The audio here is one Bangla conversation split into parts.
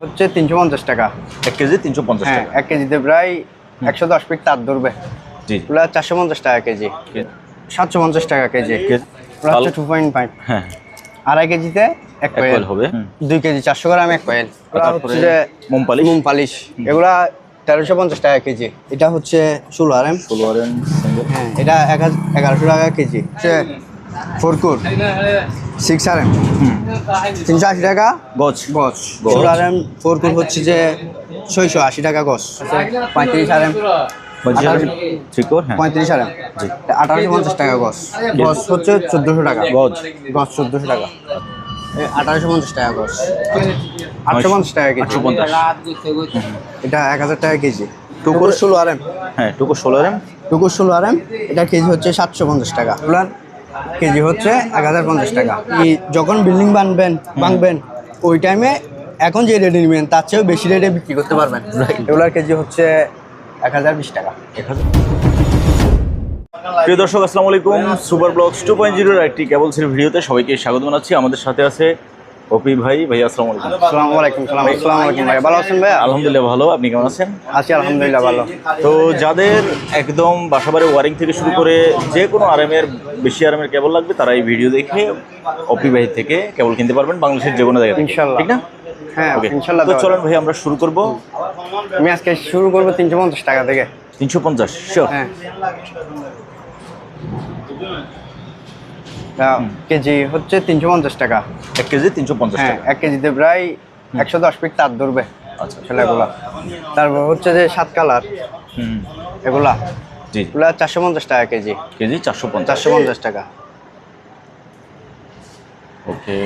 হচ্ছে তিনশো পঞ্চাশ টাকা। এক কেজি তিনশো পঞ্চাশ হ্যাঁ এক কেজিতে প্রায় একশো দশ পিট তার ধরবে। জি ওগুলো চারশো পঞ্চাশ টাকা কেজি। সাতশো পঞ্চাশ টাকা কেজি। হচ্ছে টু পয়েন্ট ফাইভ হ্যাঁ। আড়াই কেজিতে এক কয়েল হবে। দুই কেজি চারশো গ্রাম এক কয়েল হচ্ছে যে মোম পালিশ? মোম পালিশ। এগুলা তেরোশো পঞ্চাশ টাকা কেজি। এটা হচ্ছে ষোলো আর এম। ষোলো আর এম হ্যাঁ এটা এক হাজার এগারোশো টাকা কেজি। হচ্ছে ফোরকুর সিক্স আর এম? তিনশো আশি টাকা? গছ গছ। ষোলো আর এম ফোরকুর হচ্ছে যে ছয়শো আশি টাকা গছ পঁয়ত্রিশ আর এম। হ্যাঁ। পঁয়ত্রিশ আর এম। আঠারোশো পঞ্চাশ টাকা গছ গছ হচ্ছে চোদ্দোশো টাকা। গজ। গছ চোদ্দোশো টাকা। আঠারোশো পঞ্চাশ টাকা গছ আটশো পঞ্চাশ টাকা কেজি। এটা এক হাজার টাকা কেজি। টুকুর ষোলো আর এম। হ্যাঁ টুকু ষোলো আর এম। টুকুর ষোলো আর এম এটা কেজি হচ্ছে সাতশো পঞ্চাশ টাকা। কেজি হচ্ছে এক হাজার পঞ্চাশ টাকা। যখন বিল্ডিং বানবেন ভাঙবেন ওই টাইমে এখন যে রেটে নেবেন তার চেয়েও বেশি রেটে বিক্রি করতে পারবেন। এগুলার কেজি হচ্ছে এক হাজার বিশ টাকা। এক হাজার। প্রিয় দর্শক আসসালামু আলাইকুম। সুপার ব্লগস টু পয়েন্ট জিরোর একটি কেবল সির ভিডিওতে সবাইকে স্বাগত জানাচ্ছি। আমাদের সাথে আছে অপি ভাই ভাই আসসালামু আলাইকুম। আসসালামু আলাইকুম সালাম। আসসালামু আলাইকুম ভাই ভালো আছেন ভাইয়া? আলহামদুলিল্লাহ ভালো। আপনি কেমন আছেন? আছি আলহামদুলিল্লাহ ভালো। তো যাদের একদম বাসাবাড়ি ওয়ারিং থেকে শুরু করে যে কোনো আরামের বেশি আরামের কেবল লাগবে তারা এই ভিডিও দেখে অপি ভাই থেকে কেবল কিনতে পারবেন বাংলাদেশের যে কোনো জায়গায় থেকে। ইনশাল্লাহ। ঠিক না? হ্যাঁ ওকে ইনশাল্লাহ তো চলেন ভাই আমরা শুরু করব। আমি আজকে শুরু করব তিনশো পঞ্চাশ টাকা থেকে। তিনশো পঞ্চাশ শিওর হ্যাঁ। কেজি হচ্ছে তিনশো পঞ্চাশ টাকা। এক কেজি তিনশো পঞ্চাশ হ্যাঁ এক কেজিতে প্রায় একশো দশ পিট তার ধরবে আচ্ছা ছেলেগুলা। তারপর হচ্ছে যে সাত কালার। হুম। এগুলা। জি। এগুলা চারশো পঞ্চাশ টাকা কেজি। কেজি চারশো পঞ্চাশ। চারশো পঞ্চাশ টাকা। ওকে।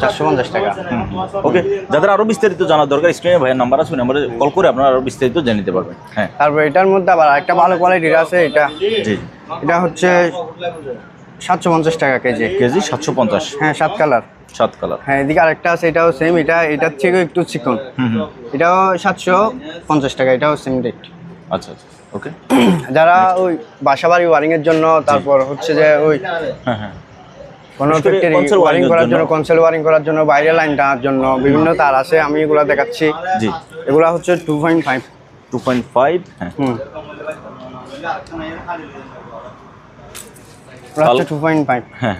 চারশো পঞ্চাশ টাকা। ওকে যাদের আরও বিস্তারিত জানার দরকার স্ক্রিনে ভাইয়ের নাম্বার আছে নাম্বারে কল করে আপনারা আরও বিস্তারিত জেনে নিতে পারবেন। হ্যাঁ। তারপর এটার মধ্যে আবার একটা ভালো কোয়ালিটির আছে এটা। জি। এটা হচ্ছে সাতশো পঞ্চাশ টাকা কেজি। কেজি সাতশো পঞ্চাশ। হ্যাঁ সাত কালার। সাত কালার। হ্যাঁ এদিকে আরেকটা আছে এটাও সেম এটা এটার থেকে একটু চিকন। এটাও সাতশো পঞ্চাশ টাকা এটাও সেম রেট আচ্ছা আচ্ছা ওকে। যারা ওই বাসা বাড়ি ওয়ারিং এর জন্য তারপর হচ্ছে যে ওই হ্যাঁ হ্যাঁ। কোনো ফ্যাক্টরি ওয়ারিং করার জন্য জন্য। কনসেল ওয়ারিং করার জন্য বাইরে লাইন টানার জন্য বিভিন্ন তার আছে আমি এগুলা দেখাচ্ছি। জি। এগুলা হচ্ছে two point five two point five হ্যাঁ। হুম এগুলা হচ্ছে টু পয়েন্ট ফাইভ হ্যাঁ।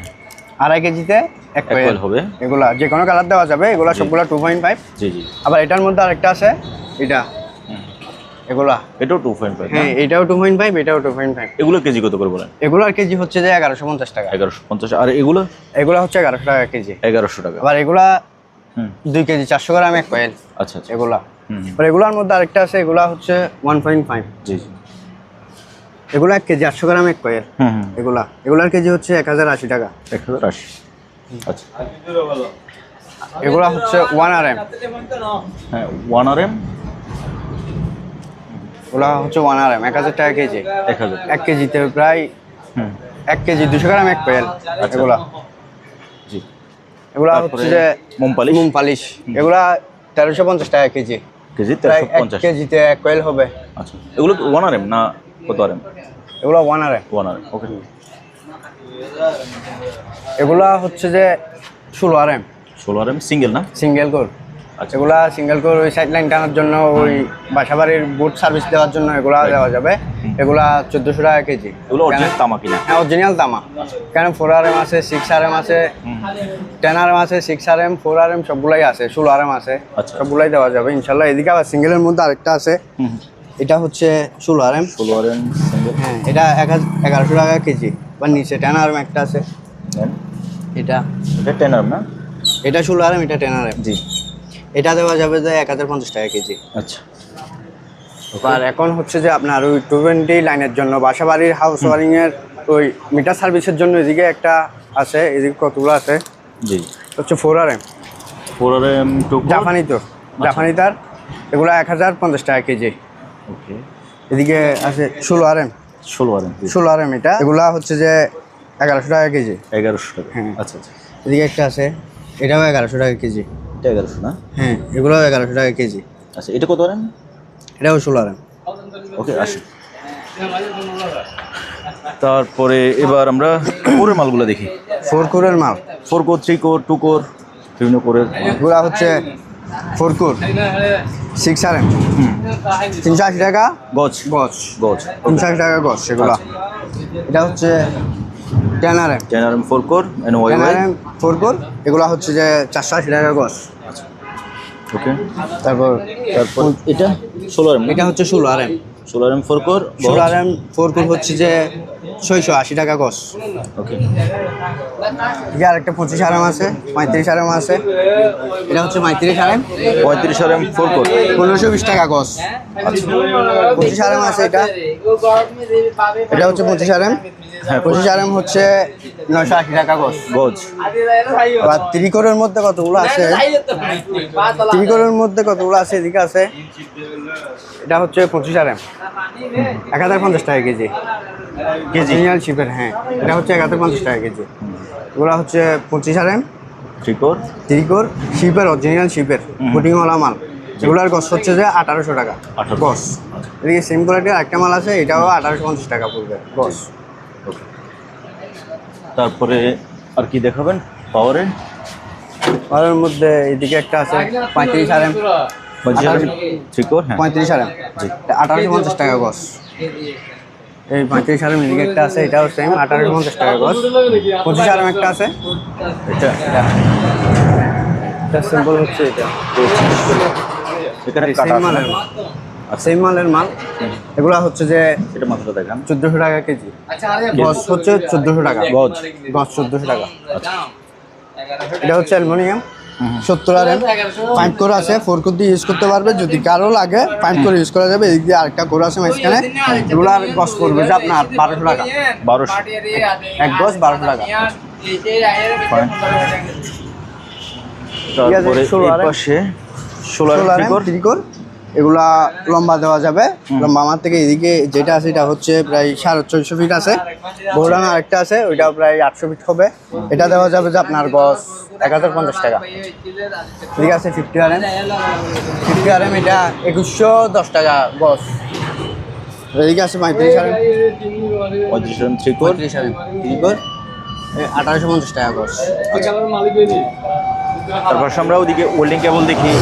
আড়াই কেজিতে এক coil হবে। এগুলা যে কোনো কালার দেওয়া যাবে এগুলা সবগুলা টু পয়েন্ট ফাইভ জি জি। আবার এটার মধ্যে আরেকটা আছে এটা। এগুলা। এটাও টু পয়েন্ট ফাইভ হ্যাঁ এটাও টু পয়েন্ট ফাইভ এটাও টু পয়েন্ট ফাইভ এগুলো কেজি কত করে বলেন? এগুলার কেজি হচ্ছে যে এগারোশো পঞ্চাশ টাকা। এগারোশো পঞ্চাশ আর এগুলো? এগুলা হচ্ছে এগারোশো টাকা কেজি। এগারোশো টাকা। আবার এগুলা দুই কেজি চারশো গ্রাম এক কয়েল আচ্ছা আচ্ছা। এগুলা। এগুলার মধ্যে আরেকটা আছে এগুলা হচ্ছে ওয়ান পয়েন্ট ফাইভ জি জি। এগুলা এক কেজি আটশো গ্রাম এক কয়েল। এগুলা। এগুলার কেজি হচ্ছে এক হাজার আশি টাকা। এক হাজার আশি। আচ্ছা। এগুলা হচ্ছে ওয়ান আর এম। হ্যাঁ ওয়ান আর এম? এগুলা হচ্ছে ওয়ান আর এম এক হাজার টাকা কেজি। এক হাজার এক কেজিতে প্রায় এক কেজি দুশো গ্রাম এক কয়েল আচ্ছা। এগুলা। জি। এগুলা হচ্ছে যে মোম পালিশ? মোম পালিশ। এগুলা তেরোশো পঞ্চাশ টাকা কেজি। কেজি তেরোশো পঞ্চাশ। কেজিতে এক কয়েল হবে। আচ্ছা। এগুলো ওয়ান আর এম না কত আর? এম এগুলা one R. One R okay এগুলা হচ্ছে যে ষোলো আর এম ষোলো আর এম সিঙ্গেল না? সিঙ্গেল কোর আচ্ছা। এগুলা সিঙ্গেল কোর ওই সাইড লাইন টানার জন্য ওই বাসা বাড়ির বুট সার্ভিস দেওয়ার জন্য এগুলা দেওয়া যাবে। এগুলা চোদ্দোশো টাকা কেজি। এগুলো অরিজিনাল তামা কিনা? হ্যাঁ অরিজিনাল দামা কেন? ফোর আর এম আছে সিক্স আর এম আছে টেন আর এম আছে six R M four R M সবগুলাই আছে ষোলো আর এম আছে। আচ্ছা। সবগুলাই দেওয়া যাবে ইনশাল্লাহ। এদিকে আবার সিঙ্গেলের মধ্যে আরেকটা আছে। এটা হচ্ছে ষোলো আর এম ষোলো আর এম হ্যাঁ এটা এক হাজার এগারোশো টাকা কেজি। বা নিচে টেন আর এম একটা আছে। এটা। এটা টেন আর না? এটা ষোলো আর এম এটা টেন আর এম জি। এটা দেওয়া যাবে যে এক হাজার পঞ্চাশ টাকা কেজি। আচ্ছা। আর এখন হচ্ছে যে আপনার ওই টু টোয়েন্টি লাইনের জন্য বাসা বাড়ির হাউস ওয়ারিংয়ের ওই মিটার সার্ভিসের জন্য এদিকে একটা আছে এদিকে কতগুলো আছে? জি। হচ্ছে four R M four R M two জাপানি তো। জাপানি তার। এগুলো এক হাজার পঞ্চাশ টাকা কেজি। ওকে। এদিকে আছে ষোলো আর এম। ষোলো আর এম ষোলো আর এম এটা। এগুলা হচ্ছে যে এগারোশো টাকা কেজি। এগারোশো টাকা। হ্যাঁ। আচ্ছা আচ্ছা। এদিকে একটা আছে এটাও এগারোশো টাকা কেজি। এটা এগারোশো না? হ্যাঁ এগুলোও এগারোশো টাকা কেজি। আচ্ছা এটা কত আর এম? এটাও ষোলো আর এম। ওকে আসি। তারপরে এবার আমরা কোরের মালগুলো দেখি। ফোর কোরের মাল। Four core three core two core বিভিন্ন কোরের এগুলা হচ্ছে ফোরকুর? সিক্স আর এম তিনশো আশি টাকা? গছ গছ গছ তিনশো আশি টাকা গছ সেগুলো এটা হচ্ছে ten R M general four core and ten R M four core এগুলো হচ্ছে যে চারশো আশি টাকা গছ ওকে তারপর তারপর এটা? ষোলো এম এটা হচ্ছে ষোলো আর এম ষোলো এম ফোর কোর ষোলো আর এম ফোরকুর হচ্ছে যে ছয়শো আশি টাকা গছ ওকে ঠিক আর একটা পঁচিশ আর এম আছে পঁয়ত্রিশ আর এম আছে। এটা হচ্ছে পঁয়ত্রিশ আর এম পঁয়ত্রিশ আর এম ফোর কোর পনেরোশো বিশ টাকা গছ পঁচিশ আর এম আছে এটা। এটা হচ্ছে পঁচিশ আর এম হ্যাঁ পঁচিশ আর এম হচ্ছে নয়শো আশি টাকা গছ গজ। আর ত্রিকোণের মধ্যে কতগুলো আছে? ত্রিকোণের মধ্যে কতগুলো আছে এদিকে আছে? এটা হচ্ছে পঁচিশ আর। এম এক হাজার পঞ্চাশ টাকা কেজি। কেজি? অরিজিনাল শিপের হ্যাঁ। এটা হচ্ছে এক হাজার পঞ্চাশ টাকা কেজি। এগুলো হচ্ছে পঁচিশ আর। এম থ্রি কোর ত্রিকোর শিপের অরিজিনাল শিপের বুটিংওয়ালা মাল। এগুলোর গছ হচ্ছে যে আঠারোশো টাকা। 1800 গছ এদিকে সেম কোয়ালিটির একটা মাল আছে এটাও আঠারোশো পঞ্চাশ টাকা পড়বে। ওকে তারপরে আর কি দেখাবেন? পাওয়ারে পাওয়ারের মধ্যে এদিকে একটা আছে পঁয়ত্রিশ আর। এম পঁচিশ থ্রি হ্যাঁ। পঁয়ত্রিশ আঠারোশো পঞ্চাশ টাকা গছ। এই পঁয়ত্রিশ একটা আছে এটাও সেম আঠারোশো পঞ্চাশ টাকা গছ। পঁচিশ একটা আছে। এটা এটা। সিম্পল হচ্ছে এটা। সেম মালের মাল। সেম মালের মাল। এগুলা হচ্ছে যে এটা মাত্র দেখান চোদ্দোশো টাকা কেজি। গছ হচ্ছে চোদ্দোশো টাকা। গজ গছ চোদ্দোশো টাকা। এটা হচ্ছে অ্যালুমিনিয়াম। সত্তর আর এম পাইপ করে আছে ফোর কোর দিয়ে ইউজ করতে পারবে যদি কারও লাগে পাইপ করে ইউজ করা যাবে এদিক দিয়ে আরেকটা করে আছে মাঝখানে রোলার গছ পড়বে যে আপনার বারোশো টাকা। বারোশো। এক গছ বারোশো টাকা। তারপরে ষোলো এই। পাশে ষোলো আর এগুলা লম্বা দেওয়া যাবে। লম্বা আমার থেকে এদিকে যেটা আছে এটা হচ্ছে প্রায় সাড়ে ছয়শো ফিট আছে। বৌডানা আরেকটা আছে ওইটাও প্রায় আটশো ফিট হবে। এটা দেওয়া যাবে যে আপনার গছ এক হাজার পঞ্চাশ টাকা। ঠিক আছে fifty R M. Fifty R M এটা একুশশো দশ টাকা গছ এদিকে আছে পঁয়ত্রিশ আর এম। পঁয়ত্রিশ আর এম থ্রি পঁয়ত্রিশ আর এম। থ্রি আঠারোশো পঞ্চাশ টাকা গছ তারপর আমরা ওদিকে ওল্ডিং কেবল দেখি।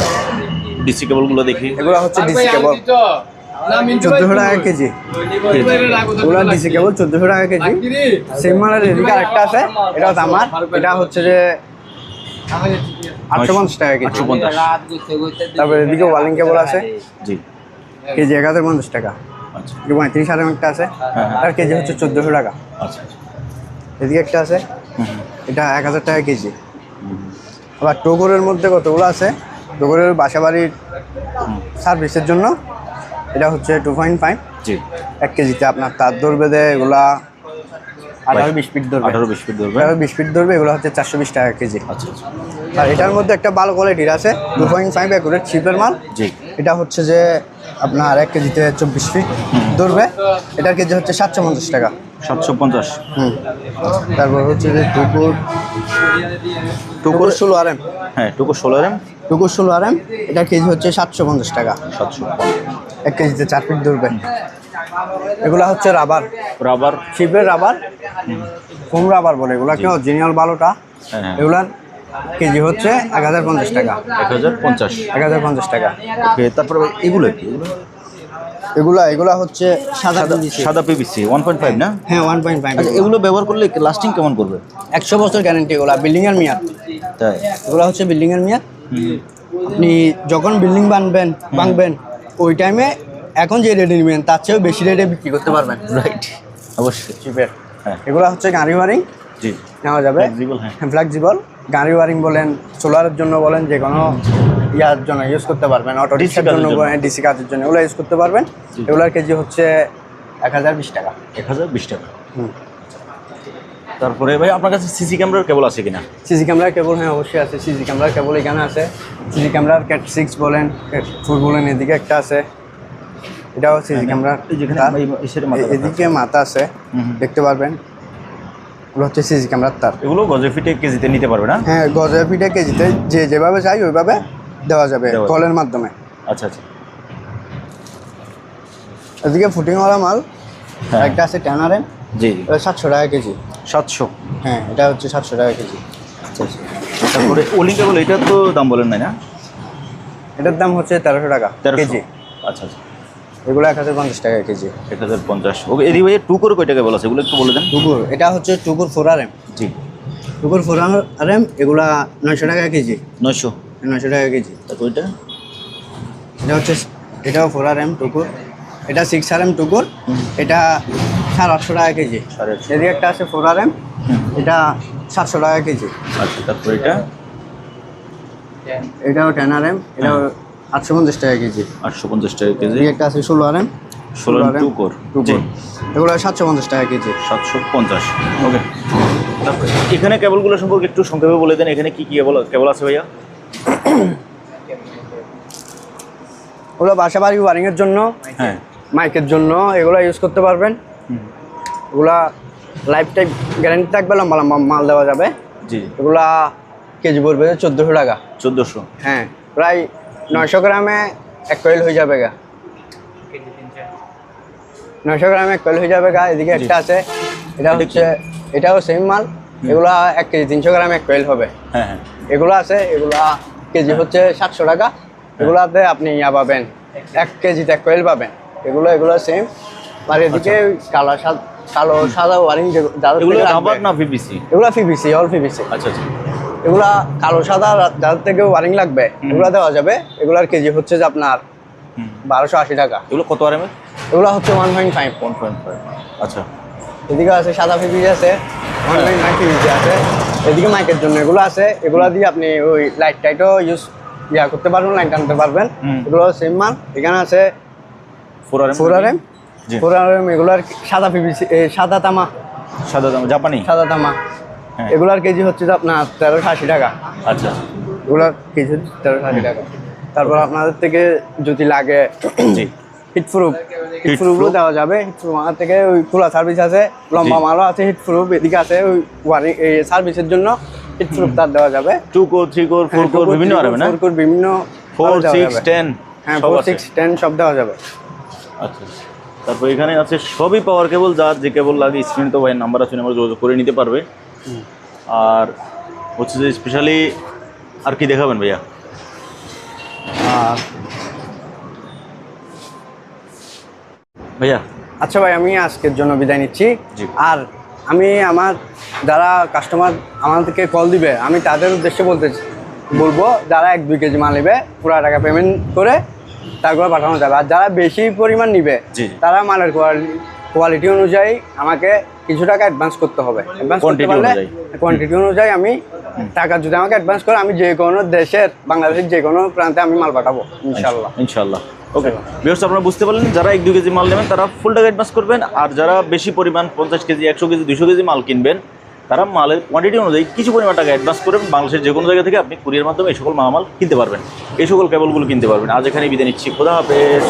ডিসি কেবলগুলো দেখি। এগুলো হচ্ছে ডিসি কেবল। চোদ্দোশো টাকা কেজি। ওগুলো ডিসি কেবল চোদ্দোশো টাকা কেজি। সেম মালের এদিকে আরেকটা আছে। এটা হচ্ছে আমার। এটা হচ্ছে যে আটশো পঞ্চাশ টাকা কেজি। তারপরে এদিকে ওয়ালিং কেবল আছে। জি। কেজি এক হাজার পঞ্চাশ টাকা। আচ্ছা। পঁয়ত্রিশ হাজার একটা আছে। হ্যাঁ। তার কেজি হচ্ছে চোদ্দোশো টাকা। আচ্ছা এদিকে একটা আছে। এটা এক হাজার টাকা কেজি। আবার টোগরের মধ্যে কতগুলো আছে? টোগরের বাসা বাড়ির সার্ভিসের জন্য এটা হচ্ছে টু পয়েন্ট ফাইভ জি। এক কেজিতে আপনার তার ধরবে দে এগুলা আঠারো বিশ ফিট ধরবে। আঠারো বিশ ফিট ধরবে। আঠারো বিশ ফিট ধরবে এগুলো হচ্ছে চারশো বিশ টাকা কেজি। আচ্ছা আচ্ছা। আর এটার মধ্যে একটা ভালো কোয়ালিটির আছে টু পয়েন্ট ফাইভ অ্যাকুরেট মাল। জি। এটা হচ্ছে যে আপনার এক কেজিতে চব্বিশ ফিট ধরবে এটার কেজি হচ্ছে সাতশো পঞ্চাশ টাকা। সাতশো পঞ্চাশ। হুম। তারপর হচ্ছে যে টুকুর টুকুর ষোলো আর এম হ্যাঁ ষোলো এম টুকুর ষোলো আর এম এটার কেজি হচ্ছে সাতশো পঞ্চাশ টাকা। সাতশো। এক কেজিতে চার ফিট ধরবে। এগুলা হচ্ছে রাবার। রাবার। শিপের রাবার ফোম রাবার বলে এগুলাকে অরিজিনাল ভালোটা হ্যাঁ হ্যাঁ। এগুলার কেজি হচ্ছে এক হাজার পঞ্চাশ টাকা। এক হাজার পঞ্চাশ। এক হাজার পঞ্চাশ টাকা। ওকে তারপরে এগুলো কি? এগুলো? এগুলা এগুলা হচ্ছে সাদা সাদা পিভিসি। ওয়ান পয়েন্ট ফাইভ না? হ্যাঁ ওয়ান পয়েন্ট ফাইভ এগুলো ব্যবহার করলে লাস্টিং কেমন করবে? একশো বছর গ্যারেন্টি এগুলা বিল্ডিং এর মেয়াদ। তাই। এগুলা হচ্ছে বিল্ডিং এর মেয়াদ। আপনি যখন বিল্ডিং বানবেন ভাঙবেন ওই টাইমে এখন যে রেটে নেবেন তার চেয়েও বেশি রেটে বিক্রি করতে পারবেন। রাইট অবশ্যই। চিপের হ্যাঁ। এগুলা হচ্ছে গাড়ি ওয়ারিং জি। নেওয়া যাবে। Flexible, হ্যাঁ। ফ্লেক্সিবল গাড়ি ওয়ারিং বলেন সোলারের জন্য বলেন যে কোনো ইয়ার জন্য ইউজ করতে পারবেন। অটো রিক্সার জন্য জন্য। ডিসি কাজের জন্য এগুলো ইউজ করতে পারবেন। এগুলোর কেজি হচ্ছে এক হাজার বিশ টাকা। এক হাজার বিশ টাকা। হুম। তারপরে ভাই আপনার কাছে সিসি ক্যামেরার কেবল আছে কিনা? সিসি ক্যামেরার কেবল হ্যাঁ অবশ্যই আছে। সিসি ক্যামেরার কেবল এখানে আছে। সিসি ক্যামেরার ক্যাট সিক্স বলেন ক্যাট ফোর বলেন এদিকে একটা আছে। এটাও সিসি মাথা। এ- এদিকে মাথা আছে। দেখতে পারবেন। হচ্ছে সিসি ক্যামেরার তার। এগুলো গজে ফিটে কেজিতে নিতে পারবে না? হ্যাঁ কেজিতে যে যেভাবে চাই ওইভাবে দেওয়া যাবে কলের মাধ্যমে। আচ্ছা আচ্ছা। এদিকে ফুটিংওয়ালা মাল হ্যাঁ। একটা আছে জি সাতশো টাকা কেজি। সাতশো। হ্যাঁ এটা হচ্ছে সাতশো টাকা কেজি। আচ্ছা আচ্ছা। তারপরে ওলিং কেবল এটার তো দাম বলেন নাই না? এটার দাম হচ্ছে তেরোশো টাকা তেরোশো। কেজি। আচ্ছা আচ্ছা। এগুলো এক হাজার পঞ্চাশ টাকা কেজি। এক হাজার পঞ্চাশ। ওকে এদিকে ভাইয়া টু করে কয় টাকা বলা আছে? এগুলো একটু বলে দেন। টুকুর এটা হচ্ছে টুকুর ফোর আর এম। জি। টুকুর ফোর আর এম এগুলা নয়শো টাকা কেজি। নয়শো। নয়শো টাকা কেজি। তারপর এটা? এটা হচ্ছে এটাও ফোর আর এম টুকুর। এটা সিক্স আর এম টুকুর। এটা সাড়ে আটশো টাকা কেজি। এদিকে একটা আছে ফোর আর এম এটা সাতশো টাকা কেজি। আচ্ছা তারপর এটা? এটাও টেন আর এম এটাও আটশো পঞ্চাশ টাকা কেজি। আটশো পঞ্চাশ টাকা কেজি। একটা আছে ষোলো আর এম ষোলো টু কোর এগুলো সাতশো পঞ্চাশ টাকা কেজি। সাতশো পঞ্চাশ। ওকে তারপর এখানে কেবলগুলো সম্পর্কে একটু সংক্ষেপে বলে দেন এখানে কি কি কেবল কেবল আছে ভাইয়া? ওগুলো বাসা বাড়ি ওয়ারিংয়ের জন্য হ্যাঁ। মাইকের জন্য এগুলো ইউজ করতে পারবেন। এগুলা লাইফ টাইম গ্যারান্টি থাকবে লম্বা লম্বা মাল দেওয়া যাবে। জি। এগুলা কেজি পড়বে চোদ্দোশো টাকা। চোদ্দোশো। হ্যাঁ প্রায় নয়শো গ্রামে এক কয়েল হয়ে যাবে গা। নয়শো গ্রামে এক কয়েল হয়ে যাবে গা এদিকে একটা আছে এটা হচ্ছে এটাও সেম মাল এগুলা এক কেজি তিনশো গ্রামে এক কয়েল হবে। হ্যাঁ হ্যাঁ। এগুলো আছে এগুলা কেজি হচ্ছে সাতশো টাকা। এগুলাতে আপনি ইয়া পাবেন এক কেজিতে এক কয়েল পাবেন। এগুলো এগুলো সেম আর এদিকে ওই কালো সাদা কালো সাদা ওয়ারিং এগুলো রাবার না পিভিসি এগুলা পিভিসি অল পিভিসি আচ্ছা আচ্ছা। এগুলা কালো সাদা যাদের থেকে ওয়ারিং লাগবে এগুলা দেওয়া যাবে। এগুলার কেজি হচ্ছে যে আপনার বারোশো আশি টাকা। এগুলো কত আর এমএল এগুলা হচ্ছে one point five one point five আচ্ছা। এদিকে আছে সাদা পিভিসি আছে ওয়ান পয়েন্ট ফাইভ পিভিসি আছে। এদিকে মাইকের জন্য এগুলো আছে। এগুলা দিয়ে আপনি ওই লাইট টাইটও ইউজ ইয়া করতে পারবেন লাইট টানতে পারবেন। এগুলো সেম মাল। এখানে আছে four R M four R M M এগুলার সাদা পিভিসি সাদা তামা। সাদা দাম জাপানি? সাদা তামা। হ্যাঁ। এগুলার কেজি হচ্ছে যে আপনার তেরোশো আশি টাকা। আচ্ছা। এগুলার কেজি তেরোশো আশি টাকা। তারপর আপনাদের থেকে যদি লাগে জি। হিট প্রুফ প্রুফও দেওয়া যাবে। হিট প্রুফ আমার থেকে ওই খোলা সার্ভিস আছে লম্বা মালও আছে হিটপ্রুফ এদিকে আছে ওই ওয়ারিং এই সার্ভিসের জন্য হিট তার দেওয়া যাবে। Two core three core four core বিভিন্ন আর না? ফোর কোর বিভিন্ন ফোর সিক্স টেন হ্যাঁ সব ফোর সিক্স টেন সব দেওয়া যাবে। আচ্ছা। তারপর এখানে আছে সবই পাওয়ার কেবল যার যে কেবল লাগে স্ক্রিন তো ভাই নাম্বার আছে নাম্বার যোগাযোগ করে নিতে পারবে। আর হচ্ছে যে স্পেশালি আর কি দেখাবেন ভাইয়া? আর ভাইয়া? আচ্ছা ভাই আমি আজকের জন্য বিদায় নিচ্ছি। আর আমি আমার যারা কাস্টমার আমাদেরকে কল দিবে আমি তাদের উদ্দেশ্যে বলতে বলব যারা এক দুই কেজি মাল নেবে পুরো টাকা পেমেন্ট করে তারপর পাঠানো যাবে। আর যারা বেশি পরিমাণ নিবে তারা মালের কোয়ালিটি অনুযায়ী আমাকে কিছু টাকা অ্যাডভান্স করতে হবে। অ্যাডভান্স করতে পারলে কোয়ান্টিটি অনুযায়ী আমি টাকা যদি আমাকে অ্যাডভান্স করে আমি যে কোনো দেশের বাংলাদেশের যে কোনো প্রান্তে আমি মাল পাঠাবো ইনশাল্লাহ ইনশাল্লাহ ওকে বিয়ার্স আপনারা বুঝতে পারলেন যারা এক দু কেজি মাল নেবেন তারা ফুল টাকা অ্যাডভান্স করবেন আর যারা বেশি পরিমাণ পঞ্চাশ কেজি একশো কেজি দুশো কেজি মাল কিনবেন তারা মালের কোয়ান্টিটি অনুযায়ী কিছু পরিমাণ টাকা অ্যাডভান্স করবেন বাংলাদেশের যে কোনো জায়গা থেকে আপনি কুরিয়ার মাধ্যমে এই সকল মালামাল কিনতে পারবেন। এই সকল কেবলগুলো কিনতে পারবেন। আজ এখানে বিদায় নিচ্ছি। খোদা হাফেজ।